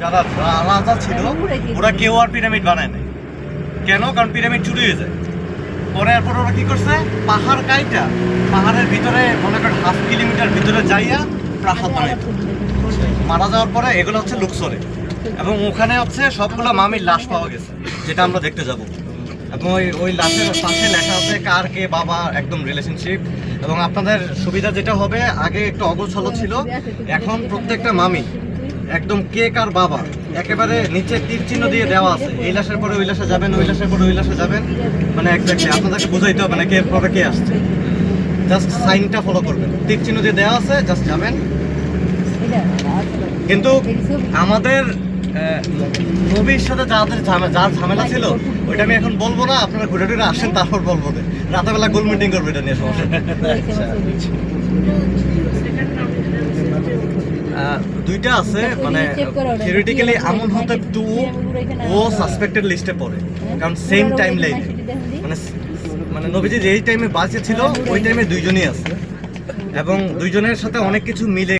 যারা রাজা ছিল ওরা কেউ আর পিরামিড বানায় নাই। কেন? কারণ পিরামিড চুরি হয়ে যায়। পরে এরপর ওরা কি করছে? পাহাড় কাইটা পাহাড়ের ভিতরে মনে করেন হাফ কিলোমিটার ভিতরে যাইয়া প্রাসাদ বানাইতো মারা যাওয়ার পরে এগুলো হচ্ছে লুকসরে। এবং ওখানে হচ্ছে সবগুলো মামির লাশ পাওয়া গেছে যেটা আমরা দেখতে যাব। এবং ওই ওই লাশের পাশে লেখা আছে কার কে বাবা একদম রিলেশনশিপ এবং আপনাদের সুবিধা যেটা হবে আগে একটু অগোছালো ছিল। এখন প্রত্যেকটা মামি একদম কেক আর বাবা। একেবারে নিচে তীর চিহ্ন দিয়ে দেওয়া আছে। এই লাশের পরে ওই লাশে যাবেন, ওই লাশের পরে ওই লাশে যাবেন। মানে একজাক্টলি আপনাদেরকে বুঝাইতে হবে না কে পরে কে আসছে। জাস্ট সাইনটা ফলো করবেন। তীর চিহ্ন দিয়ে দেওয়া আছে জাস্ট যাবেন। কিন্তু আমাদের নবীর সাথে যাদের যার ঝামেলা ছিল, ওইটা আমি এখন বলব না। আপনারা ঘুরে টুরে আসেন, তারপর বলব। রাতেবেলা গোল মিটিং করবে এটা নিয়ে সমস্যা দুইটা আছে মানে থিওরিটিক্যালি এমন হতে টু ও সাসপেক্টেড লিস্টে পড়ে। কারণ সেম টাইম লাইনে মানে মানে নবীজি যেই টাইমে বাঁচে ছিল ওই টাইমে দুইজনই আছে। এবং দুইজনের সাথে অনেক কিছু মিলে